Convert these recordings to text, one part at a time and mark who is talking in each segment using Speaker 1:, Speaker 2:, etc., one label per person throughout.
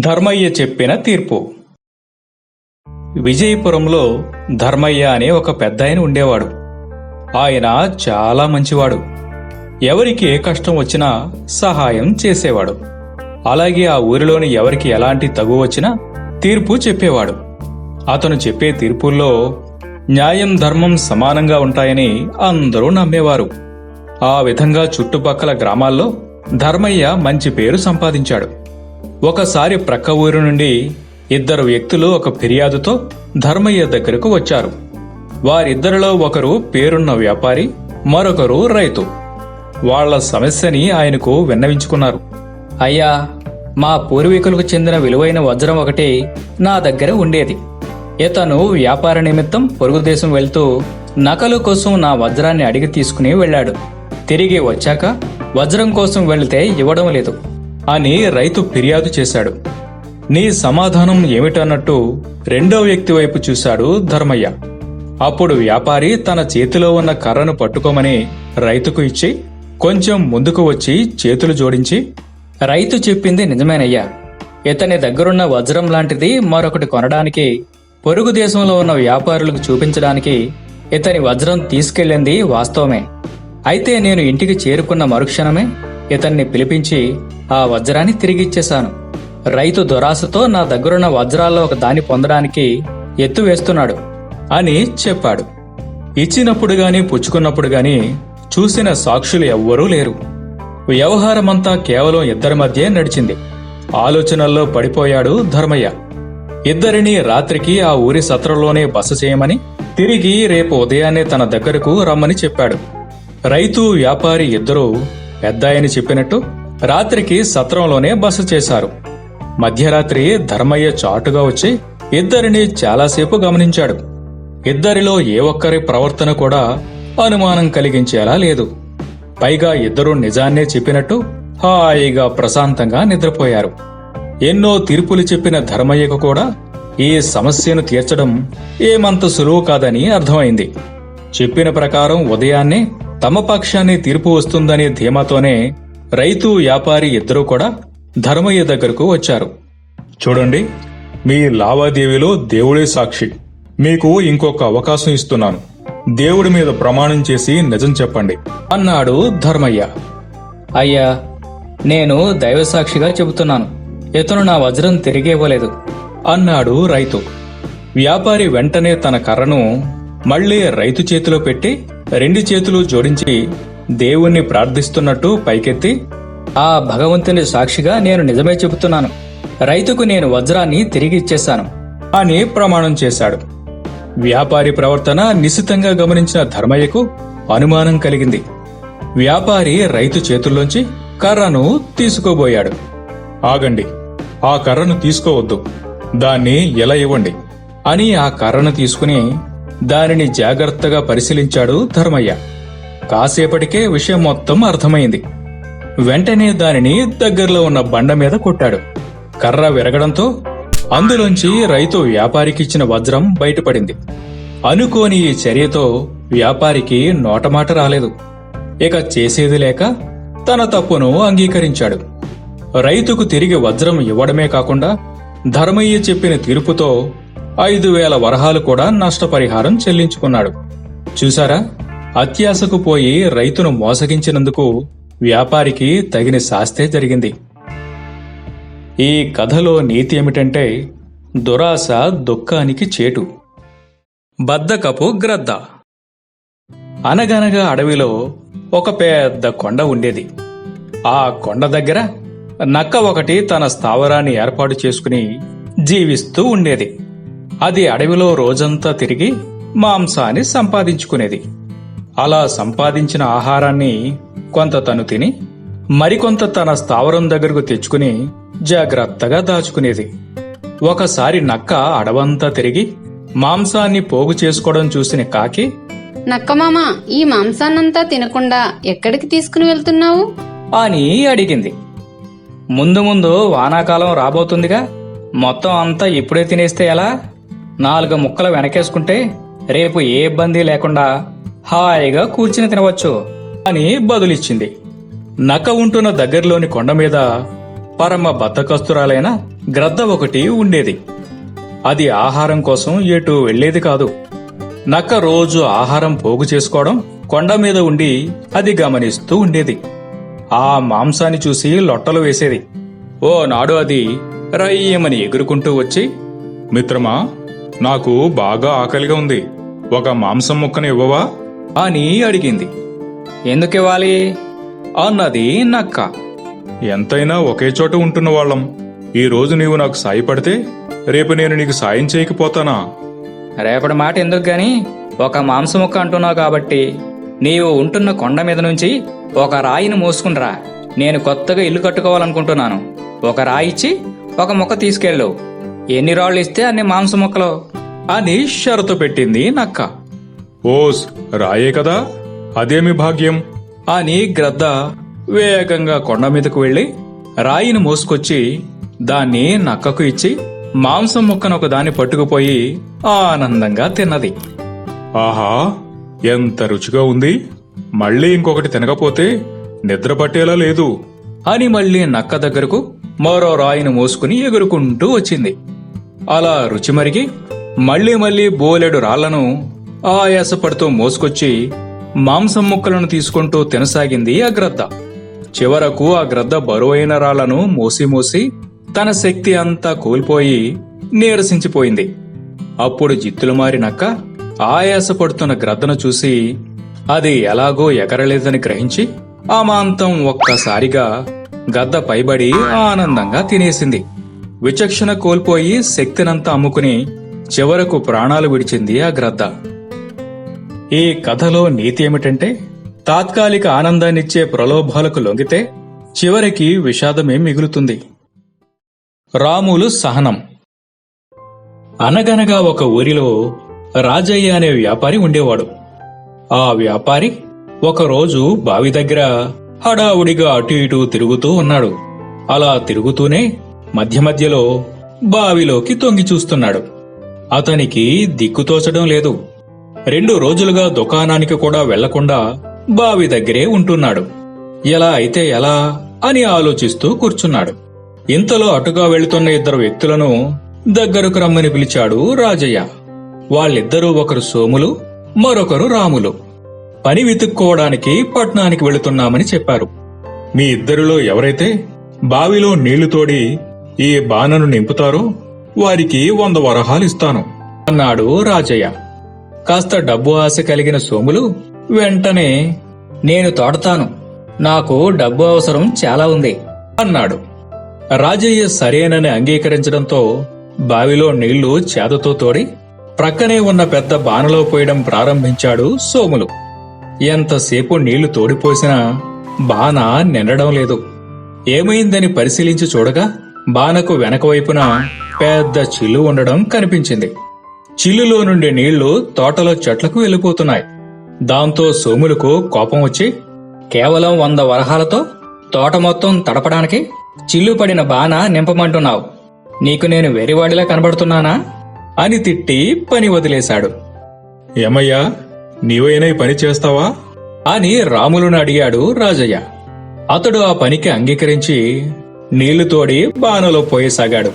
Speaker 1: ధర్మయ్య చెప్పిన తీర్పు. విజయపురంలో ధర్మయ్య అనే ఒక పెద్దాయన ఉండేవాడు. ఆయన చాలా మంచివాడు. ఎవరికి ఏ కష్టం వచ్చినా సహాయం చేసేవాడు. అలాగే ఆ ఊరిలోని ఎవరికి ఎలాంటి తగు వచ్చినా తీర్పు చెప్పేవాడు. అతను చెప్పే తీర్పుల్లో న్యాయం ధర్మం సమానంగా ఉంటాయని అందరూ నమ్మేవారు. ఆ విధంగా చుట్టుపక్కల గ్రామాల్లో ధర్మయ్య మంచి పేరు సంపాదించాడు. ఒకసారి ప్రక్క ఊరు నుండి ఇద్దరు వ్యక్తులు ఒక ఫిర్యాదుతో ధర్మయ్య దగ్గరకు వచ్చారు. వారిద్దరిలో ఒకరు పేరున్న వ్యాపారి మరొకరు రైతు. వాళ్ళ సమస్యని ఆయనకు విన్నవించుకున్నారు.
Speaker 2: అయ్యా మా పూర్వీకులకు చెందిన విలువైన వజ్రం ఒకటి నా దగ్గర ఉండేది. ఇతను వ్యాపార నిమిత్తం పొరుగు దేశం వెళ్తూ నకలు కోసం నా వజ్రాన్ని అడిగి తీసుకుని వెళ్ళాడు. తిరిగి వచ్చాక వజ్రం కోసం వెళితే ఇవ్వడం లేదు.
Speaker 1: అని రైతు ఫిర్యాదు చేశాడు. నీ సమాధానం ఏమిటన్నట్టు రెండో వ్యక్తి వైపు చూశాడు ధర్మయ్య. అప్పుడు వ్యాపారి తన చేతిలో ఉన్న కర్రను పట్టుకోమని రైతుకు ఇచ్చి కొంచెం ముందుకు వచ్చి చేతులు జోడించి
Speaker 2: రైతు చెప్పింది నిజమేనయ్యా. ఇతని దగ్గరున్న వజ్రం లాంటిది మరొకటి కొనడానికి పొరుగు దేశంలో ఉన్న వ్యాపారులకు చూపించడానికి ఇతని వజ్రం తీసుకెళ్ళింది వాస్తవమే. అయితే నేను ఇంటికి చేరుకున్న మరుక్షణమే ఇతన్ని పిలిపించి ఆ వజ్రాన్ని తిరిగిచ్చేశాను రైతు దురాశతో నా దగ్గరున్న వజ్రాల్లో ఒక దాన్ని పొందడానికి ఎత్తు వేస్తున్నాడు
Speaker 1: అని చెప్పాడు. ఇచ్చినప్పుడు గాని పుచ్చుకున్నప్పుడు గాని చూసిన సాక్షులు ఎవ్వరూ లేరు. వ్యవహారమంతా కేవలం ఇద్దరి మధ్యే నడిచింది. ఆలోచనల్లో పడిపోయాడు ధర్మయ్య. ఇద్దరిని రాత్రికి ఆ ఊరి సత్రంలోనే బస చేయమని తిరిగి రేపు ఉదయాన్నే తన దగ్గరకు రమ్మని చెప్పాడు. రైతు వ్యాపారి ఇద్దరూ పెద్దాయని చెప్పినట్టు రాత్రికి సత్రంలోనే బస చేశారు. మధ్యరాత్రి ధర్మయ్య చాటుగా వచ్చి ఇద్దరిని చాలాసేపు గమనించాడు. ఇద్దరిలో ఏ ఒక్కరి ప్రవర్తన కూడా అనుమానం కలిగించేలా లేదు. పైగా ఇద్దరూ నిజాన్నే చెప్పినట్టు హాయిగా ప్రశాంతంగా నిద్రపోయారు. ఎన్నో తీర్పులు చెప్పిన ధర్మయ్యకు కూడా ఈ సమస్యను తీర్చడం ఏమంత సులువు కాదని అర్థమైంది. చెప్పిన ప్రకారం ఉదయాన్నే తమ పక్షాన్ని తీర్పు వస్తుందనే ధీమాతోనే రైతు వ్యాపారి ఇద్దరూ కూడా ధర్మయ్య దగ్గరకు వచ్చారు. చూడండి మీ లావాదేవీలో దేవుడే సాక్షి. మీకు ఇంకొక అవకాశం ఇస్తున్నాను. దేవుడి మీద ప్రమాణం చేసి నిజం చెప్పండి. అన్నాడు ధర్మయ్య.
Speaker 2: అయ్యా నేను దైవసాక్షిగా చెబుతున్నాను. ఇతను నా వజ్రం తిరిగి ఇవ్వలేదు
Speaker 1: అన్నాడు రైతు. వ్యాపారి వెంటనే తన కర్రను మళ్ళీ రైతు చేతిలో పెట్టి రెండు చేతులు జోడించి దేవుణ్ణి ప్రార్థిస్తున్నట్టు పైకెత్తి
Speaker 2: ఆ భగవంతుని సాక్షిగా నేను నిజమే చెబుతున్నాను. రైతుకు నేను వజ్రాన్ని తిరిగి ఇచ్చేశాను
Speaker 1: అని ప్రమాణం చేశాడు. వ్యాపారి ప్రవర్తన నిశితంగా గమనించిన ధర్మయ్యకు అనుమానం కలిగింది. వ్యాపారి రైతు చేతుల్లోంచి కర్రను తీసుకోబోయాడు. ఆగండి ఆ కర్రను తీసుకోవద్దు. దాన్ని ఎలా ఇవ్వండి? అని ఆ కర్రను తీసుకుని దానిని జాగ్రత్తగా పరిశీలించాడు ధర్మయ్య. కాసేపటికే విషయం మొత్తం అర్థమైంది. వెంటనే దానిని దగ్గరలో ఉన్న బండ మీద కొట్టాడు. కర్ర విరగడంతో అందులోంచి రైతు వ్యాపారికిచ్చిన వజ్రం బయటపడింది. అనుకోని ఈ చర్యతో వ్యాపారికి నోటమాట రాలేదు. ఇక చేసేది లేక తన తప్పును అంగీకరించాడు. రైతుకు తిరిగి వజ్రం ఇవ్వడమే కాకుండా ధర్మయ్య చెప్పిన తీర్పుతో ఐదు వేల వరహాలు కూడా నష్టపరిహారం చెల్లించుకున్నాడు. చూసారా అత్యాశకు పోయి రైతును మోసగించినందుకు వ్యాపారికి తగిన శాస్తే జరిగింది. ఈ కథలో నీతి ఏమిటంటే దురాశ దుఃఖానికి చేటు. బద్దకపు గ్రద్ద. అనగనగా అడవిలో ఒక పెద్ద కొండ ఉండేది. ఆ కొండ దగ్గర నక్క ఒకటి తన స్థావరాన్ని ఏర్పాటు చేసుకుని జీవిస్తూ ఉండేది. అది అడవిలో రోజంతా తిరిగి మాంసాన్ని సంపాదించుకునేది. అలా సంపాదించిన ఆహారాన్ని కొంత తను తిని మరికొంత తన స్థావరం దగ్గరకు తెచ్చుకుని జాగ్రత్తగా దాచుకునేది. ఒకసారి నక్క అడవంతా తిరిగి మాంసాన్ని పోగు చేసుకోవడం చూసిన కాకి
Speaker 3: నక్కమామ ఈ మాంసాన్నంతా తినకుండా ఎక్కడికి తీసుకుని వెళ్తున్నావు?
Speaker 2: అని అడిగింది. ముందు ముందు వానాకాలం రాబోతుందిగా మొత్తం అంతా ఇప్పుడే తినేస్తే ఎలా? నాలుగు ముక్కలు వెనకేసుకుంటే రేపు ఏ ఇబ్బంది లేకుండా హాయిగా కూర్చుని తినవచ్చు
Speaker 1: అని బదులిచ్చింది. నక్క ఉంటున్న దగ్గరలోని కొండ మీద పరమ బద్దకస్తురాలైన గ్రద్ద ఒకటి ఉండేది. అది ఆహారం కోసం ఎటు వెళ్ళేది కాదు. నక్క రోజు ఆహారం పోగు చేసుకోవడం కొండ మీద ఉండి అది గమనిస్తూ ఉండేది. ఆ మాంసాన్ని చూసి లొట్టలు వేసేది. ఓ నాడు అది రయ్యమని ఎగురుకుంటూ వచ్చి మిత్రమా నాకు బాగా ఆకలిగా ఉంది. ఒక మాంసం ముక్కను ఇవ్వవా? అని అడిగింది.
Speaker 2: ఎందుకు ఇవ్వాలి
Speaker 1: అన్నది నక్క. ఎంతైనా ఒకే చోట ఉంటున్న వాళ్ళం. ఈ రోజు నీవు నాకు సాయపడితే రేపు నేను నీకు సాయం చేయకపోతానా?
Speaker 2: రేపటి మాట ఎందుకు గాని? ఒక మాంసం ముక్క అంటున్నావు కాబట్టి. నీవు ఉంటున్న కొండ మీద నుంచి ఒక రాయిని మోసుకునిరా నేను కొత్తగా ఇల్లు కట్టుకోవాలనుకుంటున్నాను. ఒక రాయి ఇచ్చి ఒక ముక్క తీసుకెళ్ళు. ఎన్ని రాళ్ళు ఇస్తే అన్ని మాంసం ముక్కలు?
Speaker 1: అని షరతు పెట్టింది నక్క. ఓస్ రాయే కదా? అదేమి భాగ్యం? అని గ్రద్ద వేగంగా కొండ మీదకు వెళ్ళి రాయిని మోసుకొచ్చి దాన్ని నక్కకు ఇచ్చి మాంసం ముక్కను ఒక దాన్ని పట్టుకుపోయి ఆనందంగా తిన్నది. ఆహా ఎంత రుచిగా ఉంది. మళ్ళీ ఇంకొకటి తినకపోతే నిద్ర పట్టేలా లేదు. అని మళ్ళీ నక్క దగ్గరకు మరో రాయిని మోసుకుని ఎగురుకుంటూ వచ్చింది. అలా రుచి మరిగి మళ్ళీ మళ్ళీ బోలెడు రాళ్ళను ఆయాసపడుతూ మోసుకొచ్చి మాంసం ముక్కలను తీసుకుంటూ తినసాగింది ఆ గ్రద్ద. చివరకు ఆ గ్రద్ద బరువైన రాళ్ళను మోసి మోసి తన శక్తి అంతా కోల్పోయి నీరసించిపోయింది. అప్పుడు జిత్తులు మారినక్క ఆయాసపడుతున్న గ్రద్దను చూసి అది ఎలాగో ఎగరలేదని గ్రహించి ఆ మాంతం ఒక్కసారిగా గద్ద పైబడి ఆనందంగా తినేసింది. విచక్షణ కోల్పోయి శక్తినంతా అమ్ముకుని చివరకు ప్రాణాలు విడిచింది ఆ గ్రద్ద. ఈ కథలో నీతి ఏమిటంటే తాత్కాలిక ఆనందాన్నిచ్చే ప్రలోభాలకు లొంగితే చివరికి విషాదమే మిగులుతుంది. రాములు సహనం. అనగనగా ఒక ఊరిలో రాజయ్య అనే వ్యాపారి ఉండేవాడు. ఆ వ్యాపారి ఒకరోజు బావి దగ్గర హడావుడిగా అటు ఇటు తిరుగుతూ ఉన్నాడు. అలా తిరుగుతూనే మధ్య మధ్యలో బావిలోకి తొంగి చూస్తున్నాడు. అతనికి దిక్కుతోచడం లేదు. రెండు రోజులుగా దుకాణానికి కూడా వెళ్ళకుండా బావి దగ్గరే ఉంటున్నాడు. ఎలా అయితే ఎలా అని ఆలోచిస్తూ కూర్చున్నాడు. ఇంతలో అటుగా వెళుతున్న ఇద్దరు వ్యక్తులను దగ్గరకు రమ్మని పిలిచాడు రాజయ్య. వాళ్ళిద్దరూ ఒకరు సోములు మరొకరు రాములు. పని వెతుక్కోవడానికి పట్నానికి వెళుతున్నామని చెప్పారు. మీ ఇద్దరిలో ఎవరైతే బావిలో నీళ్ళు తోడి ఈ బాణను నింపుతారో వారికి వంద వరహాలు ఇస్తాను అన్నాడు రాజయ్య. కాస్త డబ్బు ఆశ కలిగిన సోములు వెంటనే
Speaker 2: నేను తోడతాను. నాకు డబ్బు అవసరం చాలా ఉంది
Speaker 1: అన్నాడు. రాజయ్య సరేనని అంగీకరించడంతో బావిలో నీళ్ళు చేతతో తోడి ప్రక్కనే ఉన్న పెద్ద బానలో పోయడం ప్రారంభించాడు సోములు. ఎంతసేపు నీళ్ళు తోడిపోసినా బాన నిండడం లేదు. ఏమైందని పరిశీలించి చూడగా బానకు వెనకవైపున పెద్ద చిల్లు ఉండడం కనిపించింది. చిల్లులో నుండి నీళ్ళు తోటలో చెట్లకు వెళ్ళిపోతున్నాయి. దాంతో సోములకు కోపం వచ్చి
Speaker 2: కేవలం వంద వరహాలతో తోట మొత్తం తడపడానికి చిల్లు పడిన బాన నింపమంటున్నావు. నీకు నేను వెరివాడిలా కనబడుతున్నానా?
Speaker 1: అని తిట్టి పని వదిలేశాడు. ఏమయ్యా నీవైనా ఈ పని చేస్తావా? అని రాములను అడిగాడు రాజయ్య. అతడు ఆ పనికి అంగీకరించి నీళ్ళు తోడి బానలో పోయసాగాడు.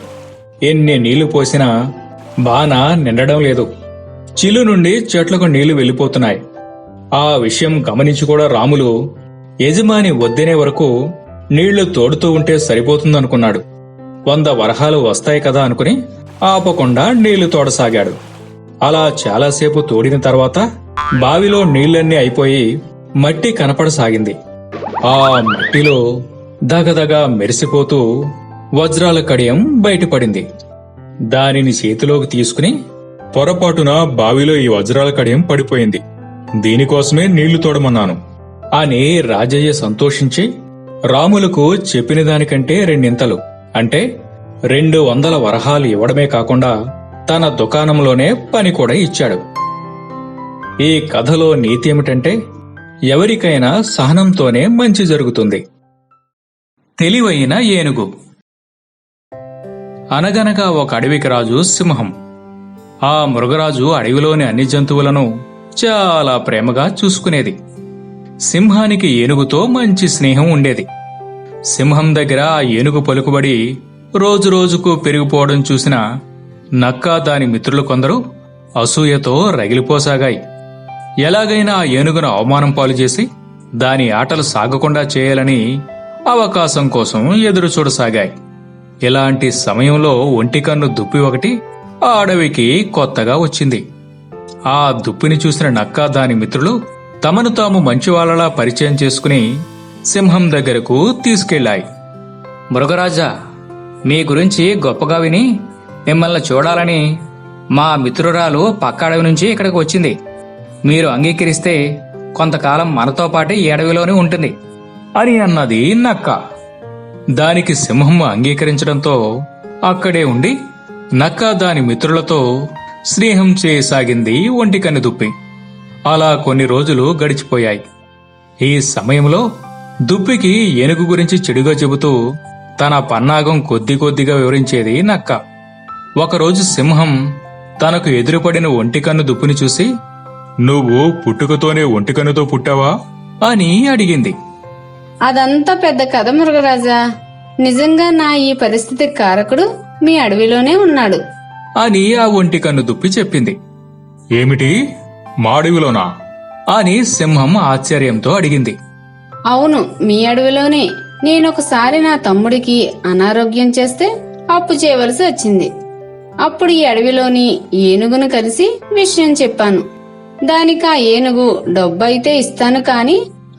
Speaker 1: ఎన్ని నీళ్ళు పోసినా బాన నిండడం లేదు. చిలు నుండి చెట్లకు నీళ్ళు వెళ్ళిపోతున్నాయి. ఆ విషయం గమనించి కూడా రాములు యజమాని వద్దనే వరకు నీళ్ళు తోడుతూ ఉంటే సరిపోతుందనుకున్నాడు. వంద వరహాలు వస్తాయి కదా అనుకుని ఆపకుండా నీళ్ళు తోడసాగాడు. అలా చాలాసేపు తోడిన తర్వాత బావిలో నీళ్ళన్నీ అయిపోయి మట్టి కనపడసాగింది. ఆ మట్టిలో దగదగ మెరిసిపోతూ వజ్రాల కడియం బయటపడింది. దానిని చేతిలోకి తీసుకుని పొరపాటున బావిలో ఈ వజ్రాల కడియం పడిపోయింది. దీనికోసమే నీళ్ళు తోడమన్నాను. అని రాజయ్య సంతోషించి రాములకు చెప్పిన దానికంటే రెండింతలు. అంటే రెండు వందల వరహాలు ఇవ్వడమే కాకుండా తన దుకాణంలోనే పని కూడా ఇచ్చాడు. ఈ కథలో నీతి ఏమిటంటే ఎవరికైనా సహనంతోనే మంచి జరుగుతుంది. తెలివైన ఏనుగు. అనగనగా ఒక అడవికి రాజు సింహం. ఆ మృగరాజు అడవిలోని అన్ని జంతువులను చాలా ప్రేమగా చూసుకునేది. సింహానికి ఏనుగుతో మంచి స్నేహం ఉండేది. సింహం దగ్గర ఆ ఏనుగు పలుకుబడి రోజు రోజుకు పెరిగిపోవడం చూసిన నక్క దాని మిత్రులు కొందరు అసూయతో రగిలిపోసాగాయి. ఎలాగైనా ఆ ఏనుగును అవమానం పాలు చేసి దాని ఆటలు సాగకుండా చేయాలని అవకాశం కోసం ఎదురు చూడసాగాయి ఇలాంటి సమయంలో ఒంటికన్ను దుప్పి ఒకటి ఆ అడవికి కొత్తగా వచ్చింది. ఆ దుప్పిని చూసిన నక్క దాని మిత్రులు తమను తాము మంచివాళ్ళలా పరిచయం చేసుకుని సింహం దగ్గరకు తీసుకెళ్ళాయి
Speaker 2: మృగరాజా మీ గురించి గొప్పగా విని మిమ్మల్ని చూడాలని మా మిత్రురాలు పక్క అడవి నుంచి ఇక్కడికి వచ్చింది. మీరు అంగీకరిస్తే కొంతకాలం మనతో పాటే ఈ అడవిలోనే ఉంటుంది
Speaker 1: అని అన్నది నక్క. దానికి సింహం అంగీకరించడంతో అక్కడే ఉండి నక్క దాని మిత్రులతో స్నేహం చేయసాగింది ఒంటికన్ను దుప్పి. అలా కొన్ని రోజులు గడిచిపోయాయి. ఈ సమయంలో దుప్పికి ఏనుగు గురించి చెడుగా చెబుతూ తన పన్నాగం కొద్ది కొద్దిగా వివరించేది నక్క. ఒకరోజు సింహం తనకు ఎదురుపడిన ఒంటికన్ను దుప్పిని చూసి నువ్వు పుట్టుకతోనే ఒంటికన్నుతో పుట్టావా? అని అడిగింది.
Speaker 3: అదంతా పెద్ద కథ మృగరాజా నిజంగా నా ఈ పరిస్థితికి కారకుడు మీ అడవిలోనే ఉన్నాడు.
Speaker 1: అని ఆ ఒంటి కన్ను దుప్పి చెప్పింది. ఏమిటి? మాడివిలోనా అని సింహం ఆశ్చర్యంతో అడిగింది.
Speaker 3: అవును మీ అడవిలోనే. నేనొకసారి నా తమ్ముడికి అనారోగ్యం చేస్తే అప్పు చేయవలసి వచ్చింది. అప్పుడు ఈ అడవిలోని ఏనుగును కలిసి విషయం చెప్పాను. దానికి ఆ ఏనుగు డబ్బు అయితే ఇస్తాను కాని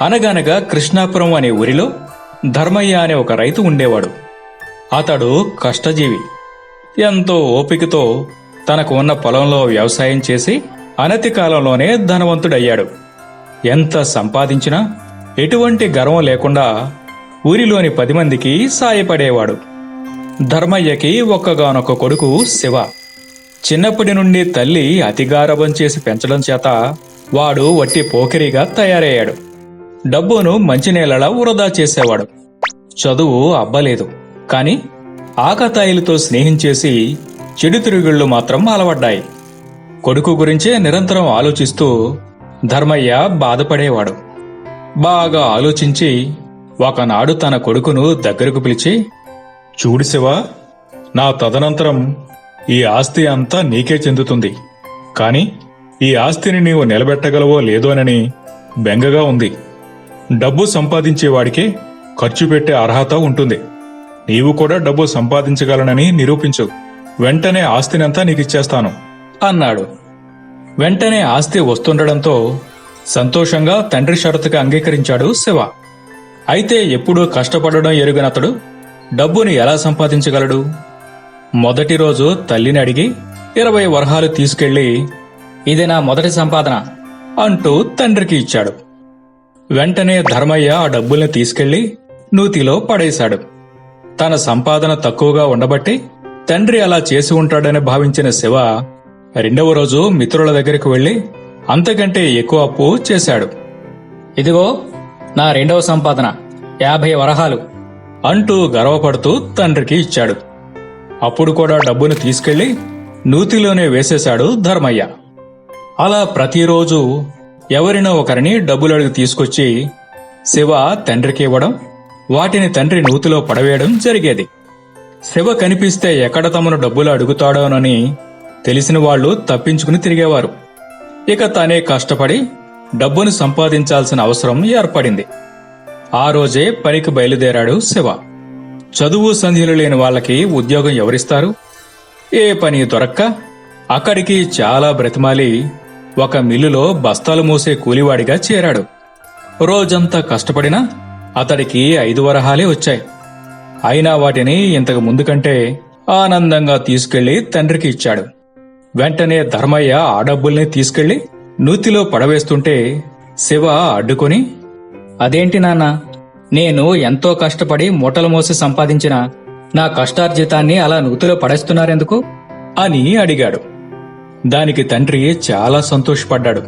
Speaker 1: అనగనగా కృష్ణాపురం అనే ఊరిలో ధర్మయ్య అనే ఒక రైతు ఉండేవాడు. అతడు కష్టజీవి. ఎంతో ఓపికతో తనకు ఉన్న పొలంలో వ్యవసాయం చేసి అనతి కాలంలోనే ధనవంతుడయ్యాడు. ఎంత సంపాదించినా ఎటువంటి గర్వం లేకుండా ఊరిలోని పది మందికి సాయపడేవాడు. ధర్మయ్యకి ఒక్కగానొక్క కొడుకు శివ. చిన్నప్పటి నుండి తల్లి అతిగారభం చేసి పెంచడం చేత వాడు వట్టి పోకిరిగా తయారయ్యాడు. డబ్బును మంచినీళ్ళలా వృధా చేసేవాడు. చదువు అబ్బలేదు. కాని ఆకతాయిలతో స్నేహం చేసి చెడు తిరుగుళ్ళు మాత్రం అలవడ్డాయి. కొడుకు గురించే నిరంతరం ఆలోచిస్తూ ధర్మయ్య బాధపడేవాడు. బాగా ఆలోచించి ఒకనాడు తన కొడుకును దగ్గరకు పిలిచి చూడు శివా నా తదనంతరం ఈ ఆస్తి అంతా నీకే చెందుతుంది. కాని ఈ ఆస్తిని నీవు నిలబెట్టగలవో లేదోనని బెంగగా ఉంది. డబ్బు సంపాదించేవాడికే ఖర్చు పెట్టే అర్హత ఉంటుంది. నీవు కూడా డబ్బు సంపాదించగలనని నిరూపించు. వెంటనే ఆస్తినంతా నీకిచ్చేస్తాను అన్నాడు. వెంటనే ఆస్తి వస్తుండడంతో సంతోషంగా తండ్రి షరతుగా అంగీకరించాడు శివ. అయితే ఎప్పుడూ కష్టపడడం ఎరుగనతడు డబ్బుని ఎలా సంపాదించగలడు? మొదటి రోజు తల్లిని అడిగి ఇరవై వరహాలు తీసుకెళ్ళి
Speaker 2: ఇది నా మొదటి సంపాదన
Speaker 1: అంటూ తండ్రికి ఇచ్చాడు. వెంటనే ధర్మయ్య ఆ డబ్బుల్ని తీసుకెళ్ళి నూతిలో పడేశాడు. తన సంపాదన తక్కువగా ఉండబట్టి తండ్రి అలా చేసి ఉంటాడని భావించిన శివ రెండవ రోజు మిత్రుల దగ్గరికి వెళ్ళి అంతకంటే ఎక్కువ అప్పు చేశాడు.
Speaker 2: ఇదిగో నా రెండవ సంపాదన యాభై వరహాలు
Speaker 1: అంటూ గర్వపడుతూ తండ్రికి ఇచ్చాడు. అప్పుడు కూడా డబ్బును తీసుకెళ్ళి నూతిలోనే వేసేశాడు ధర్మయ్య. అలా ప్రతిరోజు ఎవరినో ఒకరిని డబ్బులు అడిగి తీసుకొచ్చి శివ తండ్రికి ఇవ్వడం వాటిని తండ్రి నూతిలో పడవేయడం జరిగేది. శివ కనిపిస్తే ఎక్కడ తమను డబ్బులు అడుగుతాడోనని తెలిసిన వాళ్ళు తప్పించుకుని తిరిగేవారు. ఇక తానే కష్టపడి డబ్బును సంపాదించాల్సిన అవసరం ఏర్పడింది. ఆ రోజే పనికి బయలుదేరాడు శివ. చదువు సంధ్యలు లేని వాళ్ళకి ఉద్యోగం ఎవరిస్తారు? ఏ పని దొరక్క? అక్కడికి చాలా బ్రతిమాలి ఒక మిల్లులో బస్తాలు మోసే కూలివాడిగా చేరాడు. రోజంతా కష్టపడినా అతడికి ఐదు వరహాలే వచ్చాయి. అయినా వాటిని ఇంతకు ముందు కంటే ఆనందంగా తీసుకెళ్ళి తండ్రికి ఇచ్చాడు. వెంటనే ధర్మయ్య ఆ డబ్బుల్ని తీసుకెళ్ళి నూతిలో పడవేస్తుంటే శివ అడ్డుకొని
Speaker 2: అదేంటి నాన్న నేను ఎంతో కష్టపడి మూటలు మోసి సంపాదించిన నా కష్టార్జితాన్ని అలా నూతిలో పడేస్తున్నారెందుకు?
Speaker 1: అని అడిగాడు. దానికి తండ్రి చాలా సంతోషపడ్డాడు.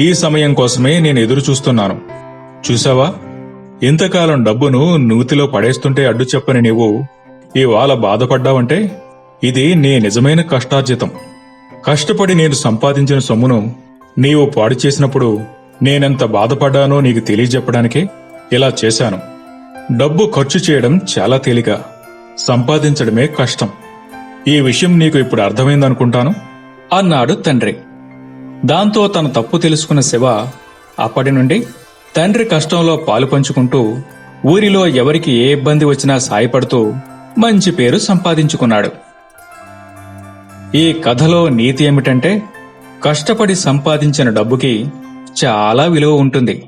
Speaker 1: ఈ సమయం కోసమే నేను ఎదురు చూస్తున్నాను. చూసావా? ఇంతకాలం డబ్బును నూతిలో పడేస్తుంటే అడ్డు చెప్పని నీవు ఇవాళ బాధపడ్డావంటే? ఇది నీ నిజమైన కష్టార్జితం. కష్టపడి నేను సంపాదించిన సొమ్మును నీవు పాడు చేసినప్పుడు నేనెంత బాధపడ్డానో నీకు తెలియజెప్పడానికే ఇలా చేశాను. డబ్బు ఖర్చు చేయడం చాలా తేలిక. సంపాదించడమే కష్టం. ఈ విషయం నీకు ఇప్పుడు అర్థమైందనుకుంటాను? అన్నాడు తండ్రి. దాంతో తన తప్పు తెలుసుకున్న శివ అప్పటి నుండి తండ్రి కష్టంలో పాలు పంచుకుంటూ ఊరిలో ఎవరికి ఏ ఇబ్బంది వచ్చినా సాయపడుతూ మంచి పేరు సంపాదించుకున్నాడు. ఈ కథలో నీతి ఏమిటంటే కష్టపడి సంపాదించిన డబ్బుకి చాలా విలువ ఉంటుంది.